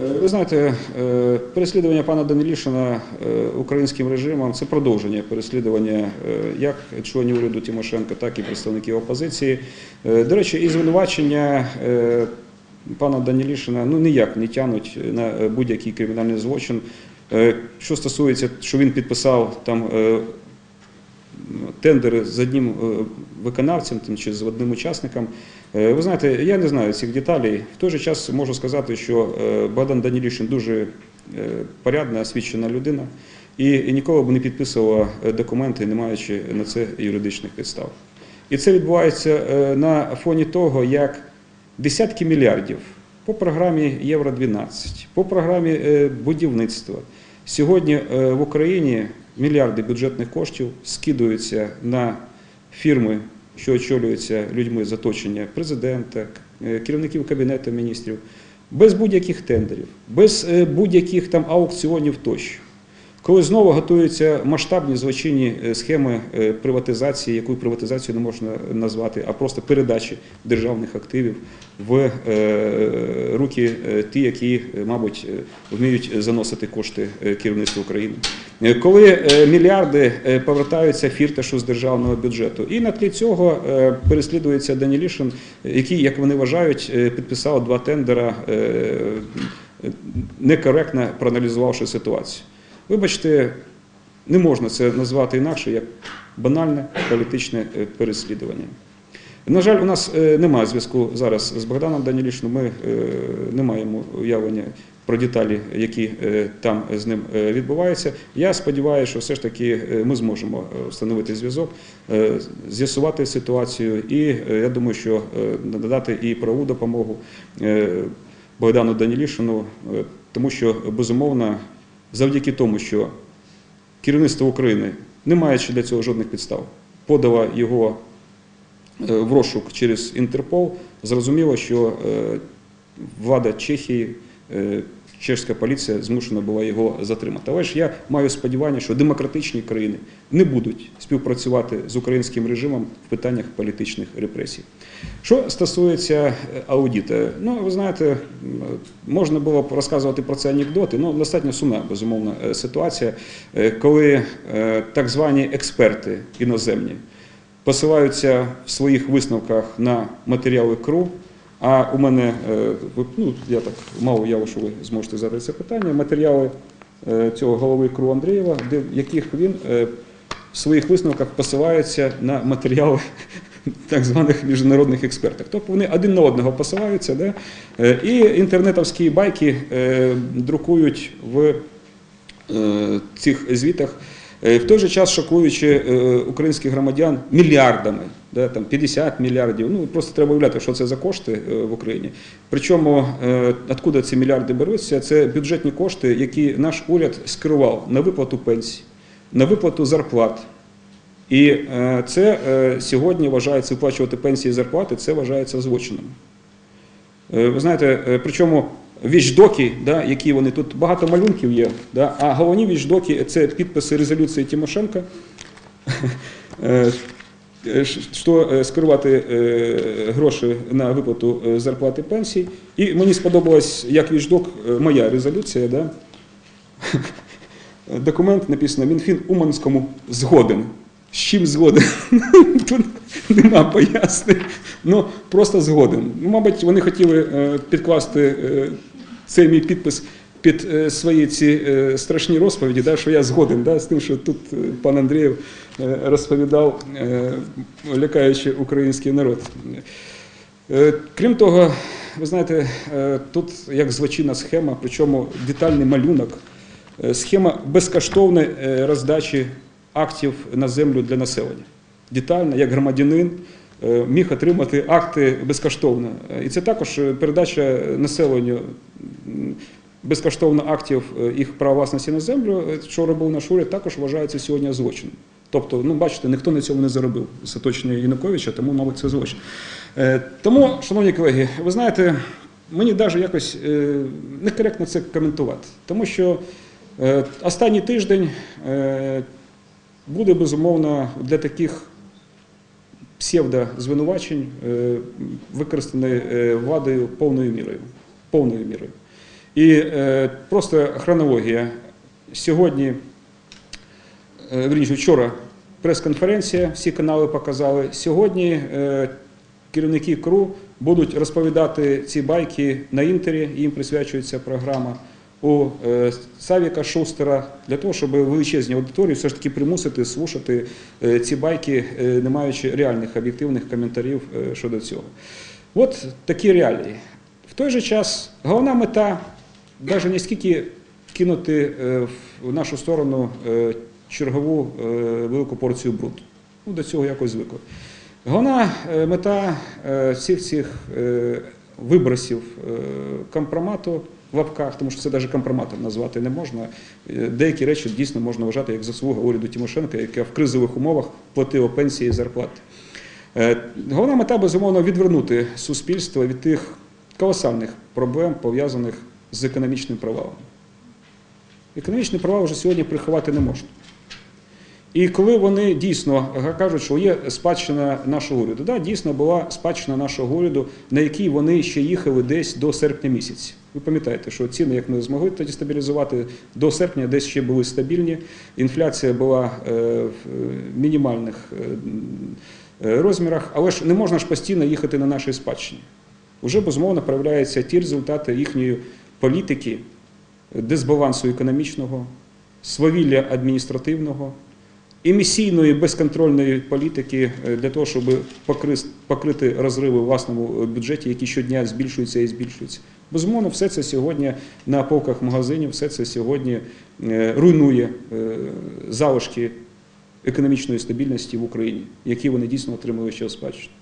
Е, Ви знаєте, е, переслідування пана Данилішина е, українським режимом це продовження переслідування як членів уряду Тимошенко, так і представників опозиції. До речі, і звинувачення пана Данилішина ну ніяк не тянуть на будь-який кримінальний злочин. Що стосується, що він підписав там тендери з одним е, виконавцем чи з одним учасником. Е, Ви знаєте, я не знаю цих деталей. В той же час можу сказати, що е, Богдан Данілішин дуже порядна, освічена людина і ніколи б не підписував е, документи, не маючи на це юридичних підстав. І це відбувається на фоні того, як десятки мільярдів по програмі Євро 12, по програмі будівництва. Сьогодні в Україні мільярди бюджетних коштів скидуються на фірми, що очолюються людьми з оточення президента, е, керівників кабінету міністрів, без будь-яких тендерів, без е, будь-яких там аукціонів тощо. Коли знову готуються масштабні злочинні е, схеми приватизації, яку приватизацію не можна назвати, а просто передачі державних активів в руки ті, які, мабуть, вміють заносити кошти керівництва України. Е, Коли е, мільярди е, повертаються фірташу з державного бюджету, і на тлі цього переслідується Данілішин, який, як вони вважають, підписав два тендера, некоректно проаналізувавши ситуацію. Вибачте, не можна це назвати інакше, як банальне політичне переслідування. На жаль, у нас е, немає зв'язку зараз з Богданом Данілішним. Ми е, не маємо уявлення про деталі, які е, там з ним відбуваються. Я сподіваюся, що все ж таки ми зможемо встановити зв'язок, з'ясувати ситуацію, і я думаю, що надати і правову допомогу Богдану Данілішину, тому що безумовно, завдяки тому, що керівництво України, не маючи для цього жодних підстав, подало його в розшук через Інтерпол, зрозуміло, що е, влада Чехії, е, чешська поліція змушена була його затримати. Але ж я маю сподівання, що демократичні країни не будуть співпрацювати з українським режимом в питаннях політичних репресій. Що стосується е, аудиту, ну ви знаєте, можна було б розказувати про це анекдоти, ну достатньо сумна, безумовно, е, ситуація, е, коли е, так звані експерти іноземні посилаються в своїх висновках на матеріали КРУ. А у мене е, ну, я так мало уяву, що ви зможете задати це питання. Матеріали е, цього голови КРУ Андрієва, в яких він е, в своїх висновках посилається на матеріали так званих міжнародних експертів. Тобто вони один на одного посилаються, да? І інтернетовські байки друкують в цих звітах, в той же час шокуючи е, українських громадян мільярдами, да, там 50 мільярдів. Ну просто треба уявляти, що це за кошти е, в Україні. Причому е, откуда ці мільярди беруться? Це бюджетні кошти, які наш уряд скерував на виплату пенсій, на виплату зарплат. І е, це е, сьогодні вважається виплачувати пенсії і зарплати, це вважається злочином. Е, Ви знаєте, е, причому вічдоки, да, які вони тут багато малюнків є, да, а головні вічдоки це підписи резолюції Тимошенка, е, е, що е, скерувати гроші на виплату зарплати пенсій. І мені сподобалась як вічдок е, моя резолюція. Да. Документ написано Мінфін Уманському згоден. З чим згоден? Тут нема пояснень. Ну просто згоден. Ну, мабуть, вони хотіли підкласти е, цей мій підпис під е, свої ці е, страшні розповіді, да, що я згоден да, з тим, що тут е, пан Андрієв розповідав, лякаючи український народ. Крім того, ви знаєте, тут як злочинна схема, причому детальний малюнок, схема безкоштовної роздачі актів на землю для населення. Детально, як громадянин, міг отримати акти безкоштовно. Е, І це також е, передача населенню безкоштовно актів е, їх права власності на землю, е, що робив наш уряд, також вважається сьогодні злочином. Тобто, ну бачите, ніхто на цьому не заробив з оточення Януковича, тому, мабуть, це злочин. Е, Тому, шановні колеги, ви знаєте, мені навіть якось е, некоректно це коментувати, тому що е, останній тиждень е, буде безумовно для таких псевдозвинувачень е, використаний е, владою повною мірою. Повною мірою. І е, просто хронологія. Сьогодні, е, вірніше, вчора прес-конференція, всі канали показали. Сьогодні керівники КРУ будуть розповідати ці байки на інтері, їм присвячується програма. У е, Савіка Шустера для того, щоб величезні аудиторії все ж таки примусити слушати е, ці байки, е, не маючи реальних об'єктивних коментарів щодо цього. От такі реалії. В той же час головна мета навіть не скільки кинути в нашу сторону чергову велику порцію бруду. Ну, до цього якось звикли. Головна мета всіх цих вибросів е, компромату в лапках, тому що це навіть компроматом назвати не можна. Е, Деякі речі дійсно можна вважати як заслуга уряду Тимошенка, яка в кризових умовах платила пенсії і зарплати. Е, Головна мета, безумовно, відвернути суспільство від тих колосальних проблем, пов'язаних з економічним провалом. Економічний провал вже сьогодні приховати не можна. І коли вони дійсно кажуть, що є спадщина нашого уряду, да, дійсно була спадщина нашого уряду, на якій вони ще їхали десь до серпня місяця. Ви пам'ятаєте, що ціни, як ми змогли тоді стабілізувати, до серпня десь ще були стабільні. Інфляція була е, в мінімальних е, розмірах, але ж не можна ж постійно їхати на нашій спадщині. Уже безумовно проявляються ті результати їхньої політики, дисбалансу економічного, свавілля адміністративного, емісійної безконтрольної політики е, для того, щоб покрити розриви в власному бюджеті, які щодня збільшуються і збільшуються. Безумовно, все це сьогодні на полках магазинів, все це сьогодні е, руйнує е, залишки економічної стабільності в Україні, які вони дійсно отримали ще в спадщину.